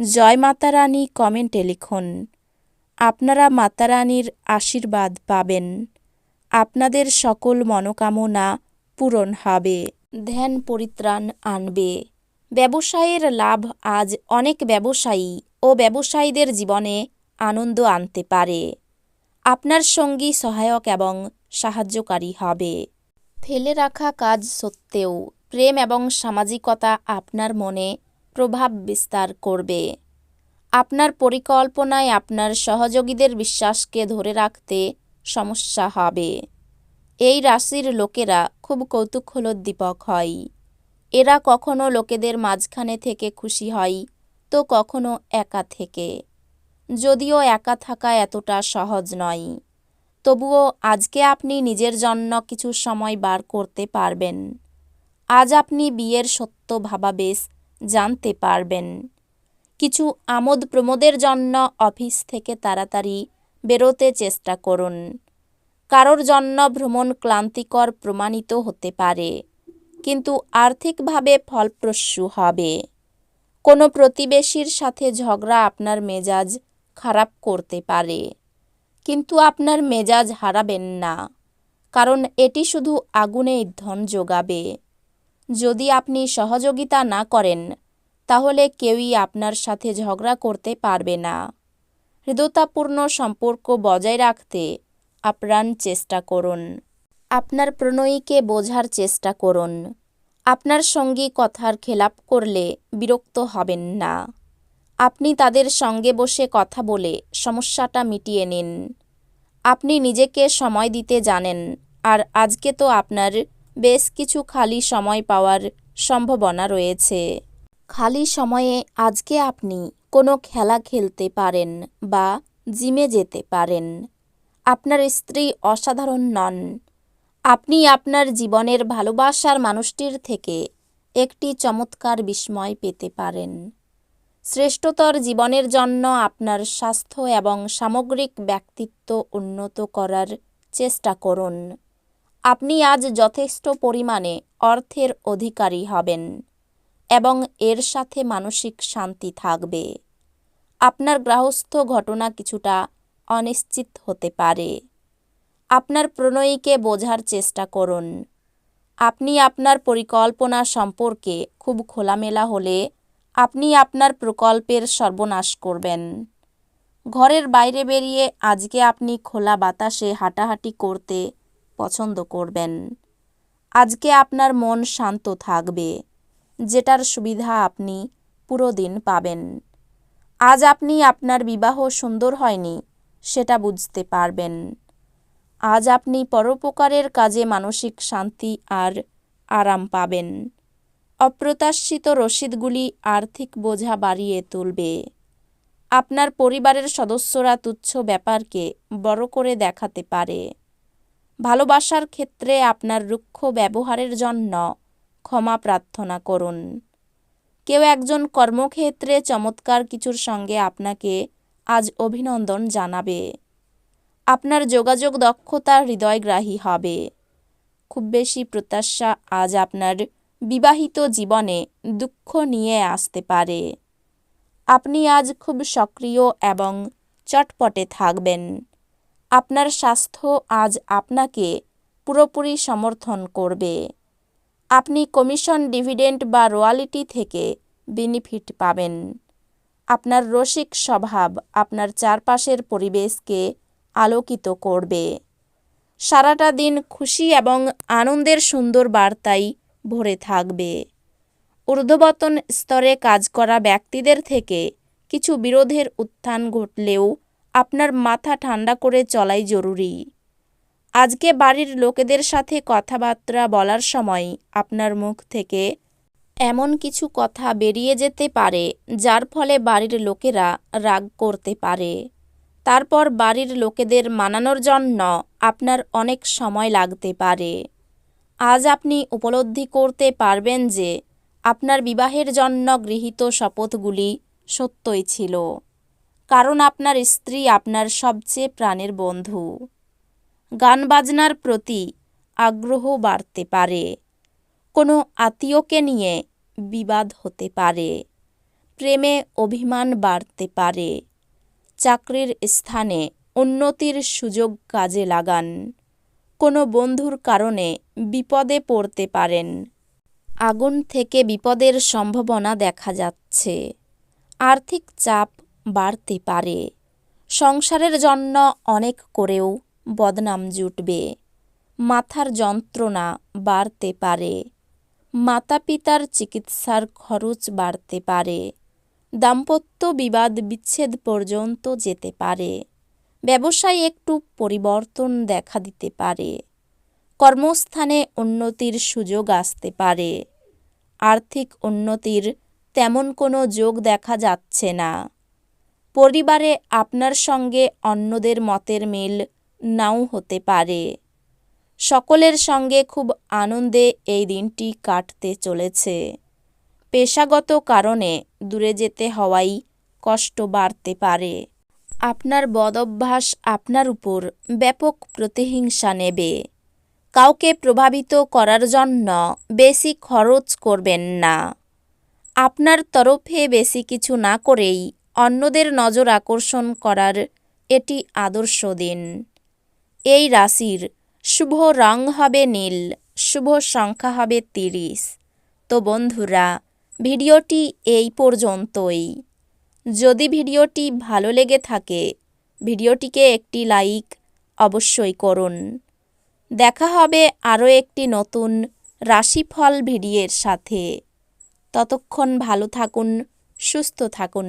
জয় মাতারানী কমেন্টে লিখুন, আপনারা মাতারানীর আশীর্বাদ পাবেন। আপনাদের সকল মনোকামনা পূরণ হবে। ধ্যান পরিত্রাণ আনবে। ব্যবসায়ের লাভ আজ অনেক ব্যবসায়ী ও ব্যবসায়ীদের জীবনে আনন্দ আনতে পারে। আপনার সঙ্গী সহায়ক এবং সাহায্যকারী হবে। ফেলে রাখা কাজ সত্ত্বেও প্রেম এবং সামাজিকতা আপনার মনে প্রভাব বিস্তার করবে। আপনার পরিকল্পনায় আপনার সহযোগীদের বিশ্বাসকে ধরে রাখতে সমস্যা হবে। এই রাশির লোকেরা খুব কৌতূহলোদ্দীপক হয়। এরা কখনো লোকেদের মাঝখানে থেকে খুশি হয়, তো কখনো একা থেকে। যদিও একা থাকা এতটা সহজ নয়। তবুও আজকে আপনি নিজের জন্য কিছু সময় বার করতে পারবেন। আজ আপনি বিয়ের সত্য ভাবাবেশ জানতে পারবেন। কিছু আমোদ প্রমোদের জন্য অফিস থেকে তাড়াতাড়ি বেরোতে চেষ্টা করুন। কারোর জন্য ভ্রমণ ক্লান্তিকর প্রমাণিত হতে পারে, কিন্তু আর্থিকভাবে ফলপ্রসূ হবে। কোনো প্রতিবেশীর সাথে ঝগড়া আপনার মেজাজ খারাপ করতে পারে, কিন্তু আপনার মেজাজ হারাবেন না, কারণ এটি শুধু আগুনে ধন যোগাবে। যদি আপনি সহযোগিতা না করেন, তাহলে কেউই আপনার সাথে ঝগড়া করতে পারবে না। হৃদয়তাপূর্ণ সম্পর্ক বজায় রাখতে আপ্রাণ চেষ্টা করুন। আপনার প্রণয়ীকে বোঝার চেষ্টা করুন। আপনার সঙ্গী কথার খেলাপ করলে বিরক্ত হবেন না। আপনি তাদের সঙ্গে বসে কথা বলে সমস্যাটা মিটিয়ে নিন। আপনি নিজেকে সময় দিতে জানেন, আর আজকে তো আপনার বেশ কিছু খালি সময় পাওয়ার সম্ভাবনা রয়েছে। খালি সময়ে আজকে আপনি কোনো খেলা খেলতে পারেন বা জিমে যেতে পারেন। আপনার স্ত্রী অসাধারণ নন। আপনি আপনার জীবনের ভালোবাসার মানুষটির থেকে একটি চমৎকার বিস্ময় পেতে পারেন। শ্রেষ্ঠতর জীবনের জন্য আপনার স্বাস্থ্য এবং সামগ্রিক ব্যক্তিত্ব উন্নত করার চেষ্টা করুন। আপনি আজ যথেষ্ট পরিমাণে অর্থের অধিকারী হবেন এবং এর সাথে মানসিক শান্তি থাকবে। আপনার গ্রাহস্থ ঘটনা কিছুটা অনিশ্চিত হতে পারে। আপনার প্রণয়ীকে বোঝার চেষ্টা করুন। আপনি আপনার পরিকল্পনা সম্পর্কে খুব খোলামেলা হলে আপনি আপনার প্রকল্পের সর্বনাশ করবেন। ঘরের বাইরে বেরিয়ে আজকে আপনি খোলা বাতাসে হাঁটাহাঁটি করতে পছন্দ করবেন। আজকে আপনার মন শান্ত থাকবে, যেটার সুবিধা আপনি পুরো দিন পাবেন। আজ আপনি আপনার বিবাহ সুন্দর হয়নি, সেটা বুঝতে পারবেন। আজ আপনি পরোপকারের কাজে মানসিক শান্তি আর আরাম পাবেন। অপ্রত্যাশিত রসিদগুলি আর্থিক বোঝা বাড়িয়ে তুলবে। আপনার পরিবারের সদস্যরা তুচ্ছ ব্যাপারকে বড় করে দেখাতে পারে। ভালোবাসার ক্ষেত্রে আপনার রুক্ষ ব্যবহারের জন্য ক্ষমা প্রার্থনা করুন। কেউ একজন কর্মক্ষেত্রে চমৎকার কিছুর সঙ্গে আপনাকে আজ অভিনন্দন জানাবে। আপনার যোগাযোগ দক্ষতা হৃদয়গ্রাহী হবে। খুব বেশি প্রত্যাশা আজ আপনার বিবাহিত জীবনে দুঃখ নিয়ে আসতে পারে। আপনি আজ খুব সক্রিয় এবং চটপটে থাকবেন। আপনার স্বাস্থ্য আজ আপনাকে পুরোপুরি সমর্থন করবে। আপনি কমিশন ডিভিডেন্ড বা রয়্যালিটি থেকে বেনিফিট পাবেন। আপনার রসিক স্বভাব আপনার চারপাশের পরিবেশকে আলোকিত করবে। সারাটা দিন খুশি এবং আনন্দের সুন্দর বার্তায় ভরে থাকবে। ঊর্ধ্ববতন স্তরে কাজ করা ব্যক্তিদের থেকে কিছু বিরোধের উত্থান ঘটলেও আপনার মাথা ঠান্ডা করে চলাই জরুরি। আজকে বাড়ির লোকেদের সাথে কথাবার্তা বলার সময় আপনার মুখ থেকে এমন কিছু কথা বেরিয়ে যেতে পারে, যার ফলে বাড়ির লোকেরা রাগ করতে পারে। তারপর বাড়ির লোকেদের মানানোর জন্য আপনার অনেক সময় লাগতে পারে। আজ আপনি উপলব্ধি করতে পারবেন যে আপনার বিবাহের জন্য গৃহীত শপথগুলি সত্যই ছিল। কারণ আপনার স্ত্রী আপনার সবচেয়ে প্রাণের বন্ধু। গান বাজনার প্রতি আগ্রহ বাড়তে পারে। কোনো আত্মীয়কে নিয়ে বিবাদ হতে পারে। প্রেমে অভিমান বাড়তে পারে। চাকরির স্থানে উন্নতির সুযোগ কাজে লাগান। কোনো বন্ধুর কারণে বিপদে পড়তে পারেন। আগুন থেকে বিপদের সম্ভাবনা দেখা যাচ্ছে। আর্থিক চাপ বাড়তে পারে। সংসারের জন্য অনেক করেও বদনাম জুটবে। মাথার যন্ত্রণা বাড়তে পারে। মাতা পিতার চিকিৎসার খরচ বাড়তে পারে। দাম্পত্য বিবাদ বিচ্ছেদ পর্যন্ত যেতে পারে। ব্যবসায় একটু পরিবর্তন দেখা দিতে পারে। কর্মস্থানে উন্নতির সুযোগ আসতে পারে। আর্থিক উন্নতির তেমন কোনো যোগ দেখা যাচ্ছে না। পরিবারে আপনার সঙ্গে অন্যদের মতের মিল নাও হতে পারে। সকলের সঙ্গে খুব আনন্দে এই দিনটি কাটতে চলেছে। পেশাগত কারণে দূরে যেতে হওয়াই কষ্ট বাড়তে পারে। আপনার বদভ্যাস আপনার উপর ব্যাপক প্রতিহিংসা নেবে। কাউকে প্রভাবিত করার জন্য বেশি খরচ করবেন না। আপনার তরফে বেশি কিছু না করেই অন্যদের নজর আকর্ষণ করার এটি আদর্শ দিন। এই রাশির শুভ রং হবে নীল, শুভ সংখ্যা হবে তিরিশ। তো বন্ধুরা, ভিডিওটি এই পর্যন্তই। যদি ভিডিওটি ভালো লেগে থাকে, ভিডিওটিকে একটি লাইক অবশ্যই করুন। দেখা হবে আরও একটি নতুন রাশিফল ভিডিওর সাথে। ততক্ষণ ভালো থাকুন, সুস্থ থাকুন।